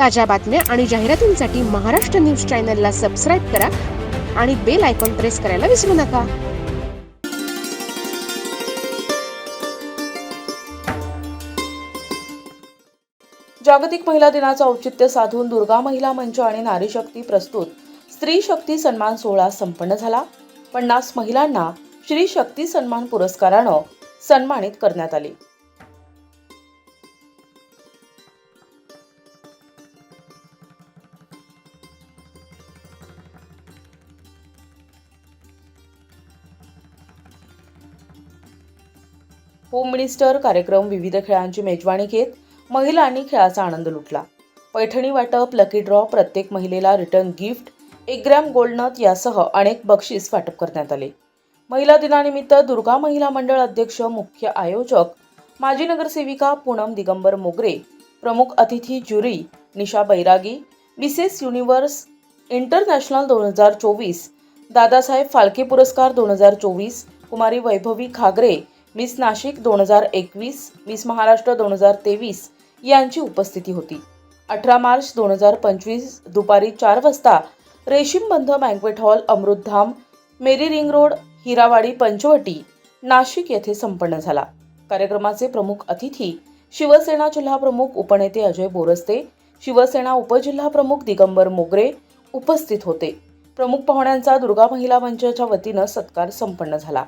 ताज्या बातम्या आणि जाहिरातींसाठी महाराष्ट्र न्यूज चॅनलला सबस्क्राईब करा आणि बेल आयकॉन प्रेस करायला विसरू नका. जागतिक महिला दिनाचं औचित्य साधून दुर्गा महिला मंच आणि नारी शक्ती प्रस्तुत. स्त्री शक्ती सन्मान सोहळा संपन्न झाला. पन्नास महिलांना श्री शक्ती सन्मान पुरस्कारानं सन्मानित करण्यात आली. होम मिनिस्टर कार्यक्रम विविध खेळांची मेजवानी घेत महिलांनी खेळाचा आनंद लुटला. पैठणी वाटप लकी ड्रॉ प्रत्येक महिलेला रिटर्न गिफ्ट एक ग्रॅम गोल्डनथ यासह अनेक बक्षीस वाटप करण्यात आले. महिला दिनानिमित्त दुर्गा महिला मंडळ अध्यक्ष मुख्य आयोजक माजी नगरसेविका पूनम दिगंबर मोगरे प्रमुख अतिथी jury Nisha Bairagi Mrs Universe International दोन हजार चोवीस दादासाहेब फाळके पुरस्कार दोन हजार चोवीस कुमारी वैभवी खागरे मिस नाशिक दोन हजार एकवीस मिस महाराष्ट्र दोन हजार तेवीस यांची उपस्थिती होती. अठरा मार्च दोन हजार पंचवीस दुपारी चार वाजता Reshimbandh banquet hall Amritdham Meri ring road Hirawadi Panchavati Nashik येथे संपन्न झाला. कार्यक्रमाचे प्रमुख अतिथी शिवसेना जिल्हाप्रमुख उपनेते अजय बोरस्ते शिवसेना उपजिल्हाप्रमुख दिगंबर मोगरे उपस्थित होते. प्रमुख पाहुण्यांचा दुर्गा महिला मंचाच्या वतीनं सत्कार संपन्न झाला.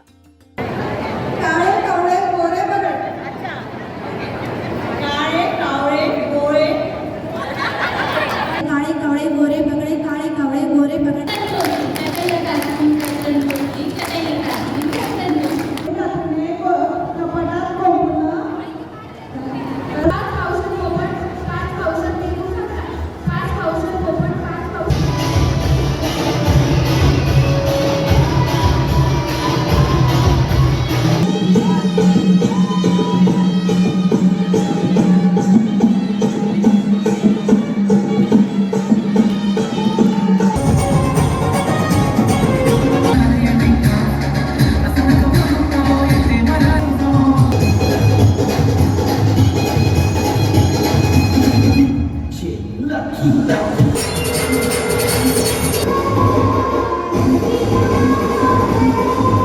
やった!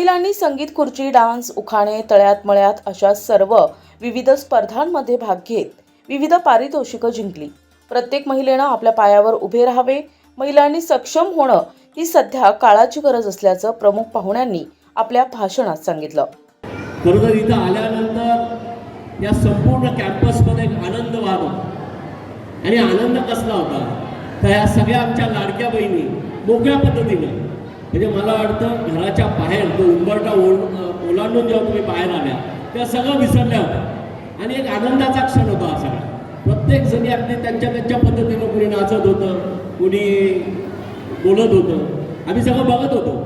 महिलांनी संगीत खुर्ची डान्स उखाणे तळ्यात मळ्यात अशा सर्व विविध स्पर्धांमध्ये भाग घेत विविध पारितोषिकं जिंकली. प्रत्येक महिलेनं आपल्या पायावर उभे राहावे. महिलांनी सक्षम होणं ही सध्या काळाची गरज असल्याचं प्रमुख पाहुण्यांनी आपल्या भाषणात सांगितलं. खरोखर इथं आल्यानंतर या संपूर्ण कॅम्पसमध्ये एक आनंद वाढ आणि आनंद कसला होता? तर या सगळ्या आमच्या लाडक्या बहिणी मोकळ्या पद्धतीने म्हणजे मला वाटतं घराच्या बाहेर तो उंबरटा ओढ ओलांडून जेव्हा तुम्ही बाहेर आल्या तेव्हा सगळं विसरल्या होत्या. आणि एक आनंदाचा क्षण होता हा सगळा. प्रत्येक जणी अगदी त्यांच्या त्यांच्या पद्धतीनं कुणी नाचत होतं कुणी बोलत होतं. आम्ही सगळं बघत होतो.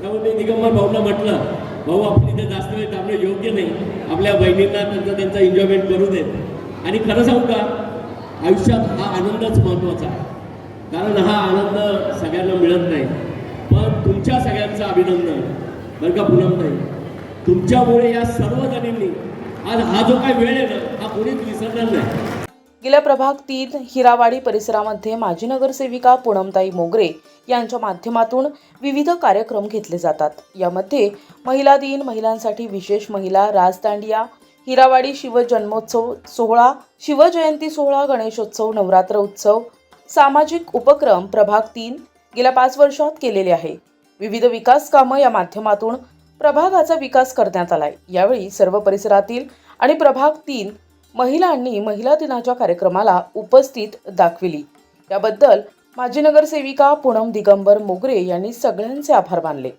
त्यामुळे मी दिगंबर भाऊला म्हटलं भाऊ आपण इथे जास्त वेळ थांबणं योग्य नाही. आपल्या बहिणींना त्यांचा त्यांचा एन्जॉयमेंट करू देत आणि खरं सांगू का आयुष्यात हा आनंदच महत्त्वाचा आहे. कारण हा आनंद सगळ्यांना मिळत नाही. तुमच्या सगळ्यांचं अभिनंदन. बरं का नाही तुमच्यामुळे या सर्वजणींनी आज हा जो काय वेळ आहे ना हा कोणीच विसरणार नाही. गेल्या प्रभाग तीन हिरावाडी परिसरामध्ये माजी नगरसेविका पूनमताई मोगरे यांच्या माध्यमातून विविध कार्यक्रम घेतले जातात. यामध्ये महिला दिन महिलांसाठी विशेष महिला राजदांडिया हिरावाडी शिवजन्मोत्सव सोहळा शिवजयंती सोहळा गणेशोत्सव नवरात्र उत्सव सामाजिक उपक्रम प्रभाग तीन गेल्या पाच वर्षात केलेले आहे. विविध विकास कामं या माध्यमातून प्रभागाचा विकास करण्यात आलाय. यावेळी सर्व परिसरातील आणि प्रभाग तीन महिलांनी महिला दिनाच्या कार्यक्रमाला उपस्थित दाखविली. याबद्दल माजी नगरसेविका पूनम दिगंबर मोगरे यांनी सगळ्यांचे आभार मानले.